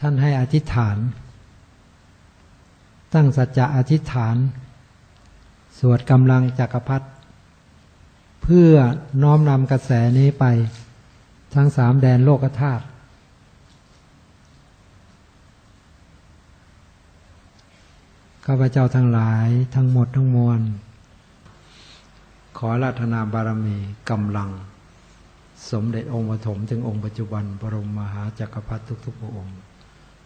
ท่านให้อธิษฐาน ตั้งสัจจะอธิษฐาน สวดกำลังจักรพรรดิเพื่อน้อมนำกระแสนี้ไป ทั้งสามแดนโลกธาตุข้าพเจ้าทั้งหลายทั้งหมดทั้งมวล ขอราธนาบารมีกำลัง สมเด็จองค์ปฐมถึงองค์ปัจจุบันบรมมหาจักรพรรดิทุกๆพระองค์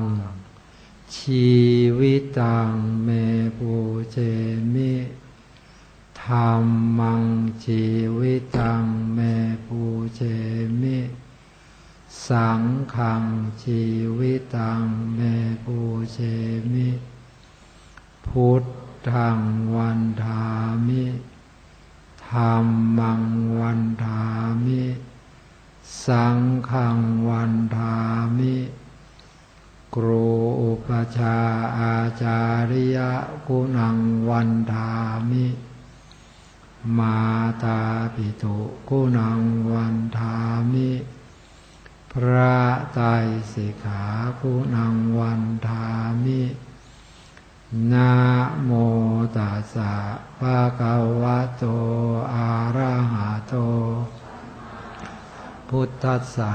ง ชีวิตังเมปูเจมิธรรมังชีวิตังเมปูเจมิ สังขังชีวิตังเมปูเจมิ พุทธังวันทามิธรรมังวันทามิ สังฆังวันทามิ ครูอุปชาอาจาริยะกุนังวันทามิ มาตาปิตุกุนังวันทามิ พระไตรสิกขากุนังวันทามินะโมตัสสะภะคะวะโตอะระหะโต พุทธัสสะ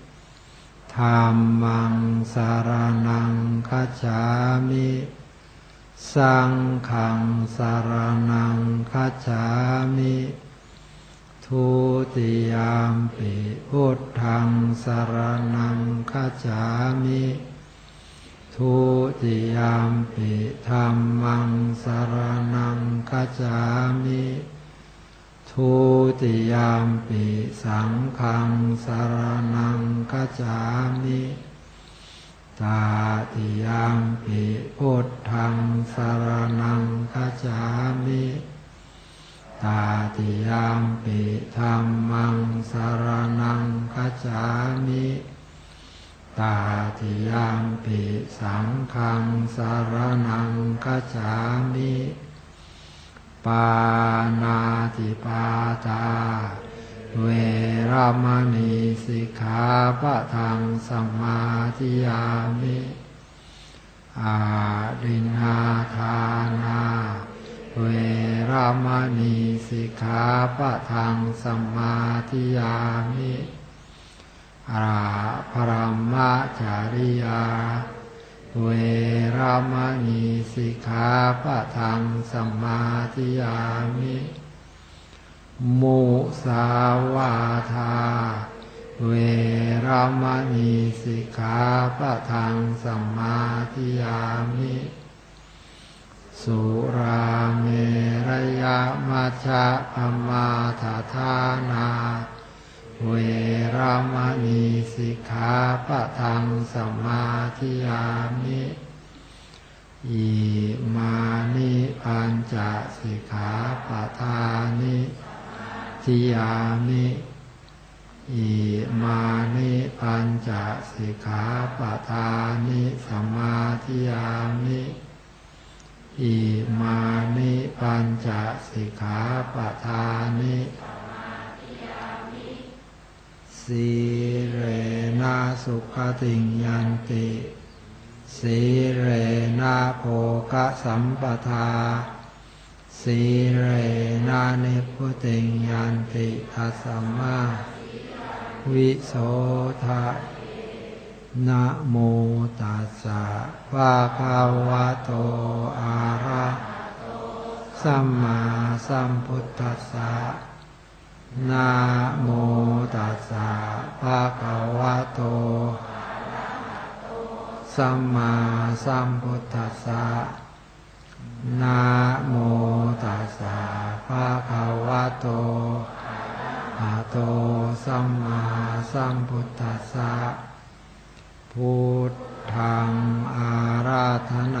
ธรรมังสารนังกัจฉามิ สังขังสารนังกัจฉามิ ทุติยามปิพุทธังสารนังกัจฉามิ ทุติยามปิธรรมังสารนังกัจฉามิ ทุติยามปิสังขังสารนังกัจจามิตาติยามปิพุทธังสารนังกัจจามิตาติยามปิธรรมังสารนังกัจจามิตาติยามปิสังขังสารนังกัจจามิ ปานาติปาตา เวรามณีสิกขาปะทังสัมมาทิยามิอาดินาทานา เวรามณีสิกขาปะทังสัมมาทิยามิอาภรมะจาริยา เวรามณีสิกขาปะทังสัมมาทิยามิมุสาวาทา เวรามณีสิกขาปะทังสัมมาทิยามิ สุราเมรยามัชฌะปมาทาทานา เวรามณีสิกขาปะทังสมาธิยามิอิมานิปัญจสิกขาปะทานิทิยามิอิมานิปัญจสิกขาปะทานิสมาธิยามิอิมานิปัญจสิกขาปะทานิ สีเรนะสุขติยันติ สีเรนะโภกสัมปทา สีเรนะนิพุติยันติทัสสมาวิโสทะนะโมตัสสะภะคะวะโตอะระสัมมาสัมพุทธัสสะ นะโมตัสสะภะคะวะโต สัมมาสัมพุทธัสสะนะโมตัสสะภะคะวะโตอะโต สัมมาสัมพุทธัสสะพุทธังอาราธนา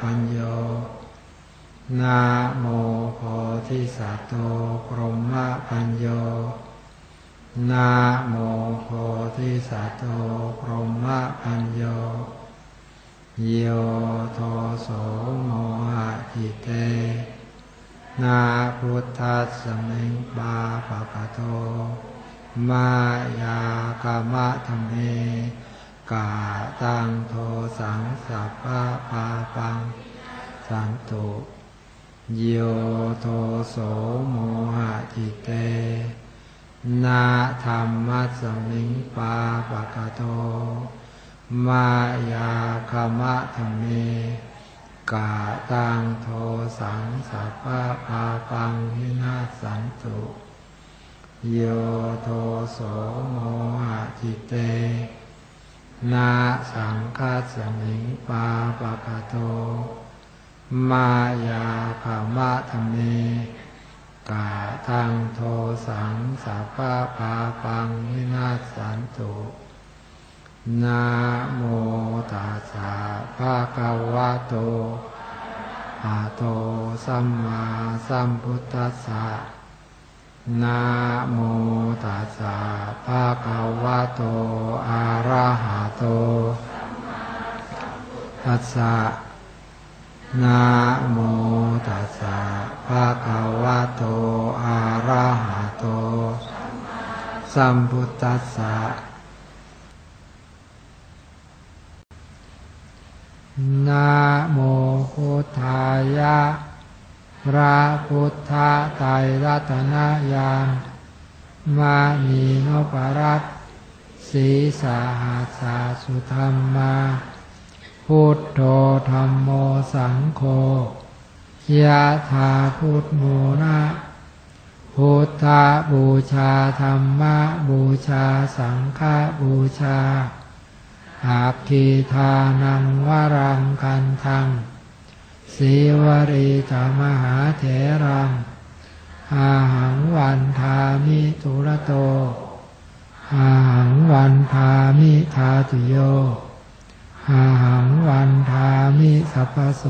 ปัญโยนะโมโพธิสัตโตพรหมปัญโยนะโมโพธิสัตโตพรหมปัญโย โยโทโสโมหะจิเต นาพุทธัสสมิงบาปะกะโต มายากามะธรรมเม กาตังโทสังสัพพะปาปัง สันตุโยโทโสโมหะจิเต นาธรรมัสมิงปาปะกะโต มายาคามะธรรมเมกาตังโทสังสัพพะปาปังวินาศสันตุโยโทโสโมหะจิเต นาสังฆาสมิงปาปะกะโต มายาคามะธรรมเมกาทังโทสังสัพพะปาปังวินาสันตุนะโมตัสสะภะคะวะโตอะโตสัมมาสัมพุทธัสสะ นะโมตัสสะภะคะวะโต อะระหะโตตัสสะนะโมตัสสะภะคะวะโต อะระหะโต สัมพุทธัสสะนะโมพุทธายะ พระพุทธไตรรัตนญาณมานีนปรัตสีสาหัสสาสุธรรมา พุทโธธรรมโมสังโฆยะถาพุทโมนะพุทธบูชาธรรมบูชาสังฆบูชาอาคีทานังวรังกันทัง สีวรีจามหาเถรังอาหังวันทามิทุระโตอาหังวันทามิทาตุโยอาหังวันทามิสัพพโส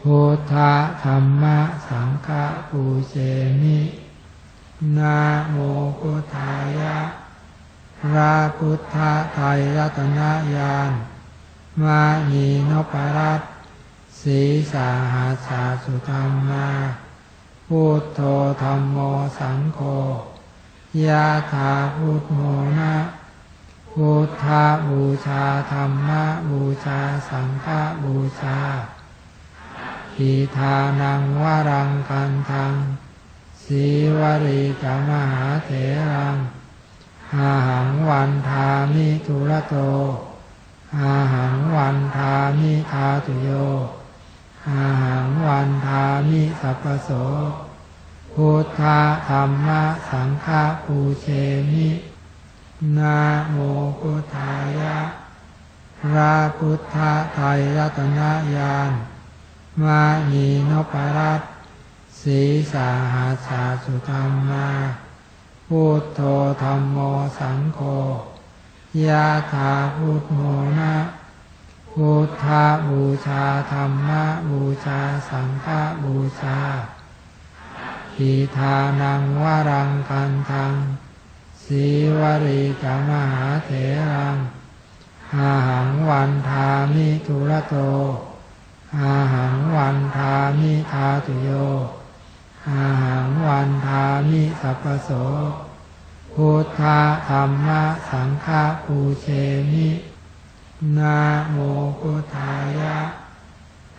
พุทธธรรมะสังฆปูเชมินะโมพุทธายะพระพุทธไตรรัตนญาณมานีนปรัตน สีสาหัสาสุธรรมาพุทโธธรรมโมสังโฆยะถาพุทโมนะพุทธาบูชาธรรมะบูชาสังฆบูชาทีทานังวรังกันทังสีวรีจามหาเถรังอาหังวันทามิทุระโตอาหังวันทามิทาตุโย อาหังวันทามิสัพโสพุทธธรรมะสังฆปูเชมินะโมพุทธายะพระพุทธไตรรัตนญาณมานีนพรัตสีสาหาสาสุธรรมาพุทโธธรรมโมสังโฆยะถาพุทโมนะ พุทธบูชาธรรมบูชาสังฆบูชาทีทานังวรังคันทังสีวรีกมหาเถรังอาหังวันทามิทุระโต อาหังวันทามิทาตุโย อาหังวันทามิสัพพโส พุทธธรรมสังฆปูเชมิ นะโมพุทธายะ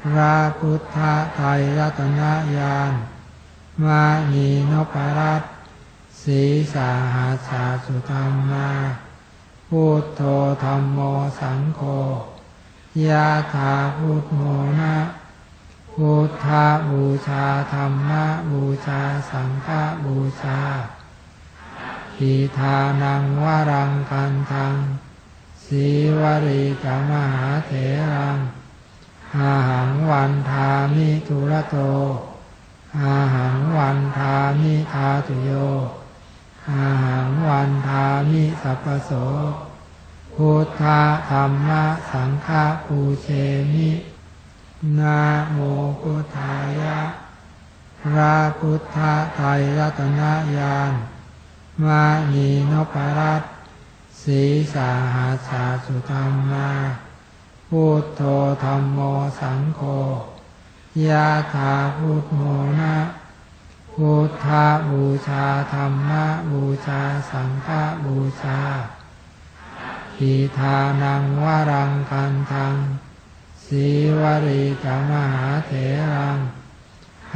พระพุทธไตรรัตนญาณมานีนพรัตน์สีสาหาสาสุธรรมาพุทโธธรรมโมสังโฆยะถาพุทโมนะพุทธบูชาธรรมบูชาสังฆบูชาทีทานังวรังคันทัง สีวรีกมหาเถรังอาหังวันทามิทุระโต อาหังวันทามิทาตุโย อาหังวันทามิสัพโส พุทธธรรมสังฆปูเชมินะโมพุทธายะพระพุทธไตรรัตนญาณมานีนพรัตน สีสาหาสาสุธรรมาพุทโธธรรมโมสังโฆยะถาพุทโมนะพุทธบูชาธรรมบูชาสังฆบูชาทีทานังวรังคันทังสีวรีกมหาเถรัง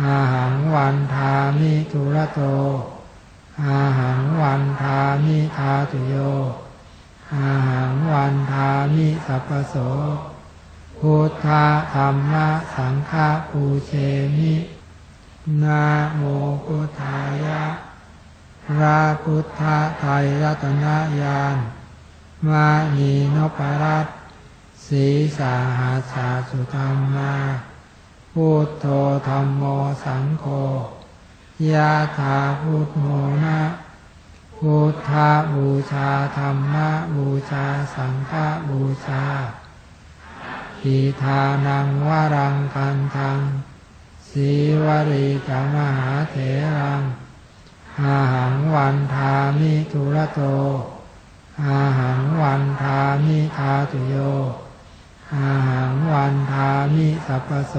อาหังวันทามิทุระโตอาหังวันทามิทาตุโย อาหังวันทามิสัพโสพุทธธรรมะสังฆปูเชมินะโมพุทธายะพระพุทธไตรรัตนญาณมานีนพรัตสีสาหาสาสุธรรมาพุทโธธรรมโมสังโฆยะถาพุทโมนะ พุทธบูชาธรรมบูชาสังฆบูชาทีทานังวรังคันทังสีวรีกมหาเถรังอาหังวันทามิทุระโต อาหังวันทามิทาตุโย อาหังวันทามิสัพพโส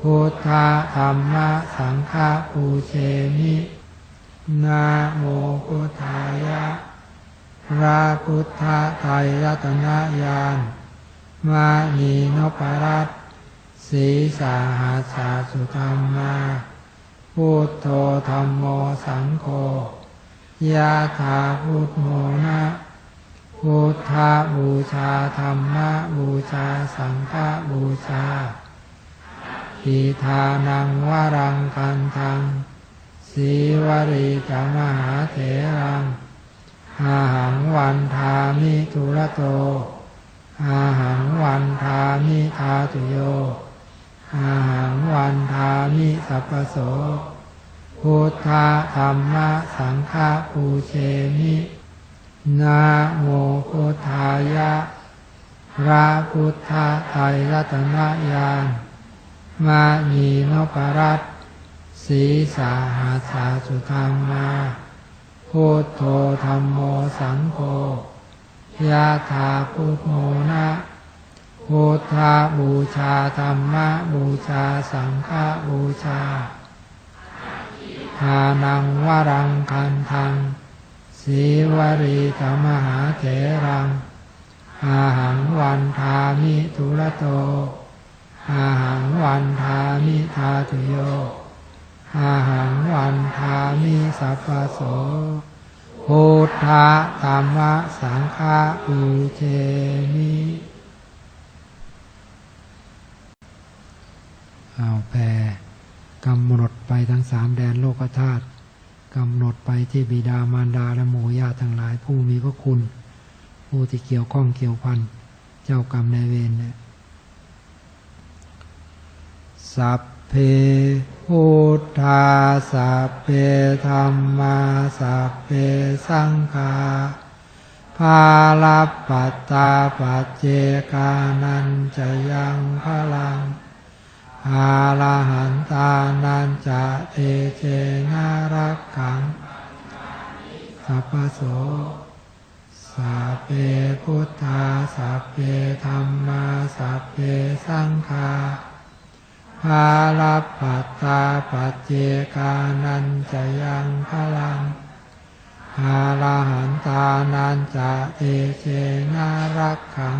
พุทธธรรมสังฆปูเชมิ นะโมพุทธายะพระพุทธไตรรัตนญาณมานีนพรัตน์สีสาหาสาสุธรรมาพุทโธธรรมโมสังโฆยะถาพุทโมนะพุทธบูชาธรรมบูชาสังฆบูชาทีทานังวรังคันทัง สีวรีกมหาเถรังอาหังวันทามิทุระโต อาหังวันทามิทาตุโย อาหังวันทามิสัพโส พุทธธรรมสังฆปูเชมินะโมพุทธายะพระพุทธไตรรัตนญาณมานีนพรัตน สีสาหาสาสุธรรมาโพุทโธธรรมโมสังโฆยะถาพุทโมนะพุทธบูชาธรรมะบูชาสังฆบูชาทานังวรังคันทังสีวรีกมหาเถรัง อาหังวันทามิทุระโต อาหังวันทามิทาตุโย อาหังวันทามิสัพพโสพุทธธรรมะสังฆปูเชมิเอาแผ่กำหนดไปทั้งสามแดนโลกธาตุกำหนดไปที่บิดามารดาและหมู่ญาติทั้งหลายผู้มีพระคุณ ผู้ที่เกี่ยวข้องเกี่ยวพัน เจ้ากรรมนายเวรเนี่ยสัพ พพุทธาสัพเพธรรมาสัพเพสังฆาภาลปัตตาปัจเจกานันจะยังพลังอาลาหันตานันจะเตเจนารักขังสัพโสสัพเพพุทธาสัพเพธรรมาสัพเพสังฆา ภาลปัตตาปัจเจกานันจะยังพลังอาลาหันตานันจะเตเจนารักขัง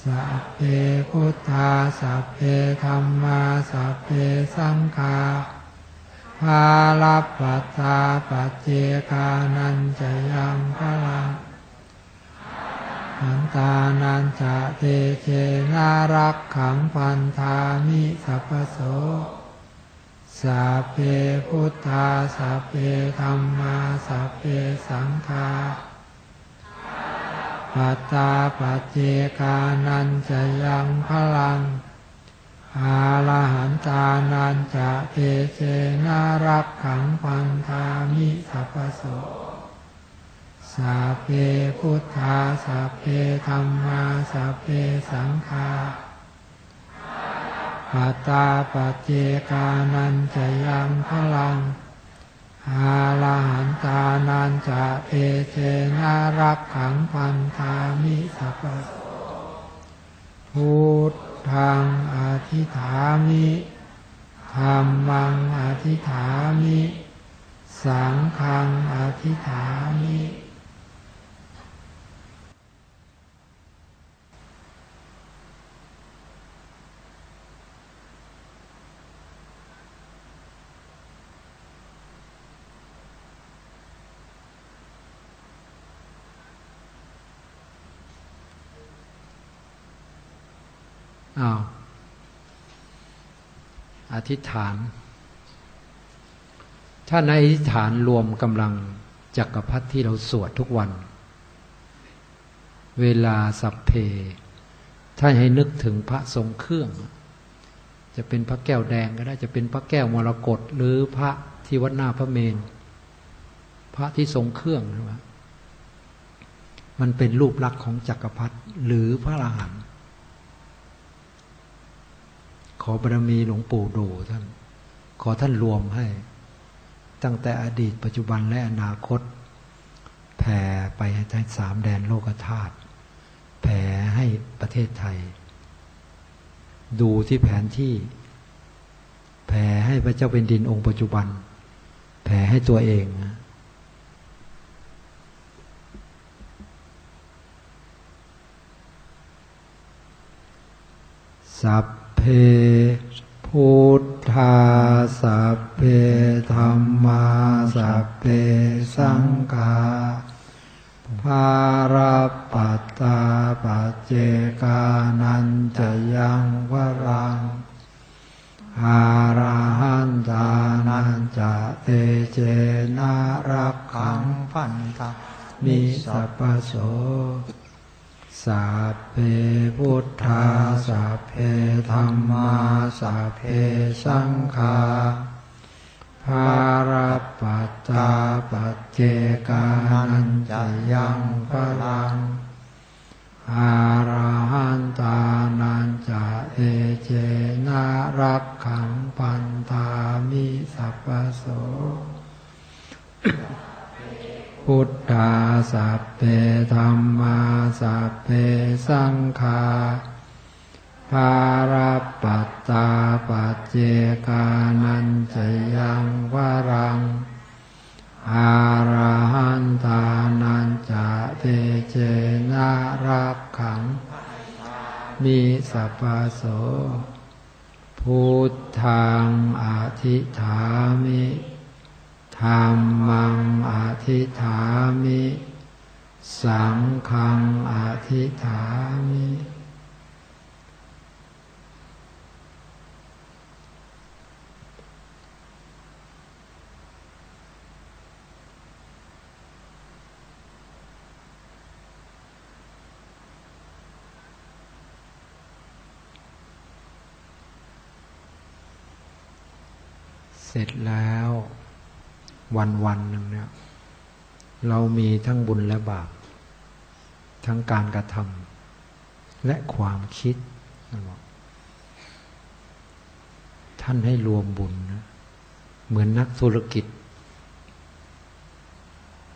สัพเพพุทธาสัพเพธรรมาสัพเพสังฆาภาลปัตตาปัจเจกานันจะยังพลัง หันตานันจะเตเจนารักขังพันธามิสัพพโสสัพเพพุทธาสัพเพธรรมาสัพเพสังฆาปัตตาปัจเจกานันจะยังพลังอาลาหันตานันจะเตเจนารักขังพันธามิสัพพโส สัพเพพุทธาสัพเพธรรมาสัพเพสังฆาปัตตาปัจเจกานันจะยังพลังอาลาหันตานันจะเอเจนารักขังพันธามิสัพพพุทธังอธิฐามิธรรมังอธิฐามิ สังฆังอธิฐามิ อ้าวอธิษฐาน ถ้าในอธิษฐานรวมกำลังจักรพรรดิที่เราสวดทุกวัน เวลาสัพเพ ถ้าให้นึกถึงพระทรงเครื่อง จะเป็นพระแก้วแดงก็ได้ จะเป็นพระแก้วมรกตหรือพระที่วัดหน้าพระเมน พระที่ทรงเครื่องนะมันเป็นรูปลักษณ์ของจักรพรรดิหรือพระอรหันต์ข อบารมีหลวงปู่ดูท่าน ขอท่านรวมให้ ตั้งแต่อดีตปัจจุบันและอนาคต แผ่ไปให้สามแดนโลกธาตุแผ่ให้ประเทศไทย ดูที่แผนที่ แผ่ให้พระเจ้าเป็นดินองค์ปัจจุบัน แผ่ให้ตัวเองนะสัพ เพพุทธาสัพเพธรรมาสัพเพสังฆาภารปัตตาปัจเจกานันจะยังวรังอาราหันตานันจะเตเจนารักขังพันธามิสัพพโส สัพเพพุทธาสัพเพธรรมาสัพเพสังฆาภารปัตตาปัจเจกานันจะยังพลังอาราหันตานันจะเอเจนารักขังปันธามิสัพพโส พุทธาสัพเพธรรมาสัพเพสังฆาภารปัตตาปัจเจกานันจยังวรังอาราหันตานันจะเตเจนารักขัง มีสัพพโสพุทธังอธิฐามิ ธรรมังอธิฐามิ สังฆังอธิฐามิ เสร็จแล้ว วันวันหนึ่งเนี่ยเรามีทั้งบุญและบาป ทั้งการกระทำและความคิดท่านให้รวมบุญนะเหมือนนักธุรกิจ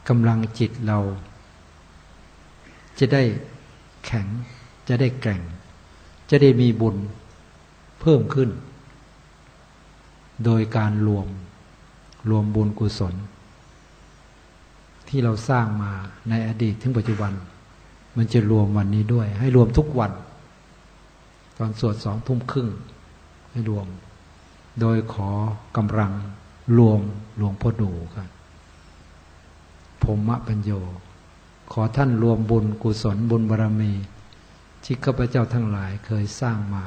กำลังจิตเรา จะได้แข็ง จะได้แกร่ง จะได้มีบุญเพิ่มขึ้น โดยการรวม รวมบุญกุศล ที่เราสร้างมาในอดีตถึงปัจจุบัน มันจะรวมวันนี้ด้วย ให้รวมทุกวัน ตอนสวดสองทุ่มครึ่ง ให้รวม โดยขอกำลังรวมหลวงพ่อดูครับพมะปัญโย ขอท่านรวมบุญกุศลบุญบารมี ที่ข้าพเจ้าทั้งหลายเคยสร้างมา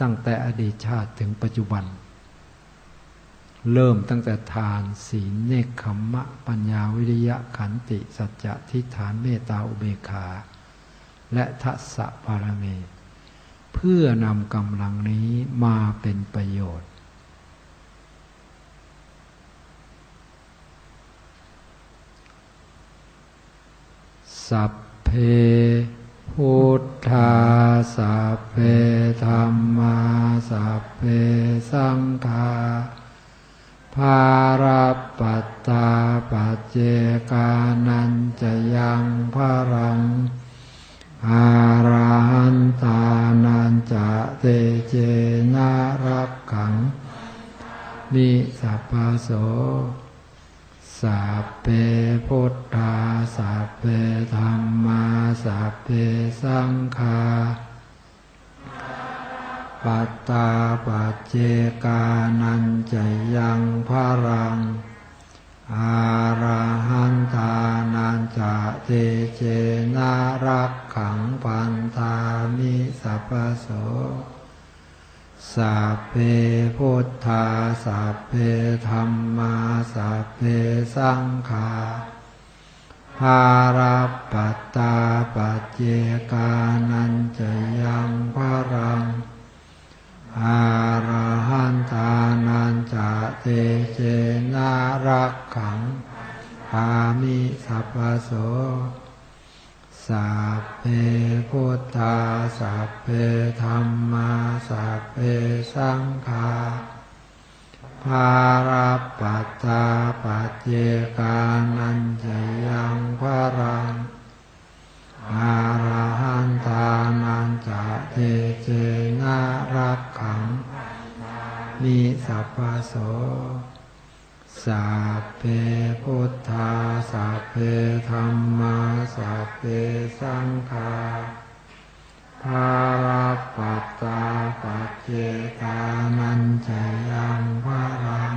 ตั้งแต่อดีตชาติถึงปัจจุบัน เริ่มตั้งแต่ทานศีลเนคขมมะ ปัญญาวิริยะขันติ สัจจะทิฏฐานเมตตาอุเบกขา และทัศะบารมีเพื่อนำกำลังนี้มาเป็นประโยชน์ สัพเพพุทธาสัพเพธรรมาสัพเพสังฆาาราปัตตาปัจเจกานันจะยังพระรังอาราหันตานันจะเตเจนารักขังมิสัพพโสสัพเพพุทธาสัพเพธรรมาสัพเพสังฆา ปัตตาปัจเจกานันจะยังพระรัง อาราหันตานันจะเตเจนารักขังปันตามิสัพโสสัพเพพุทธาสัพเพธรรมาสัพเพสังฆาภาราปัตตาปัจเจกานันจะยังพระรัง อาราหันตานันจะเตเจนารักขังพามิสัพพโสสัพเพพุทธาสัพเพธรรมาสัพเพสังฆาภาราปัตตาปัจเจกานันจะยังพระรัง อาราหันตานันจะเทเจนารักขังมีสัพพโสสัพเพพุทธาสัพเพธรรมาสัพเพสังฆาภาราปัตตาปัจเจกานันจะยังพระรัง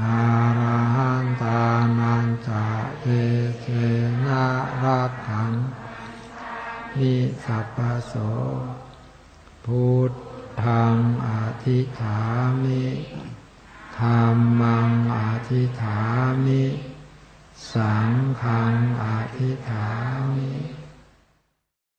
อาราหันตานันจะเทเจนารักขังนิสัพพโสพุทธังอธิฐามิธรรมังอธิฐามิ สังฆังอธิฐามิ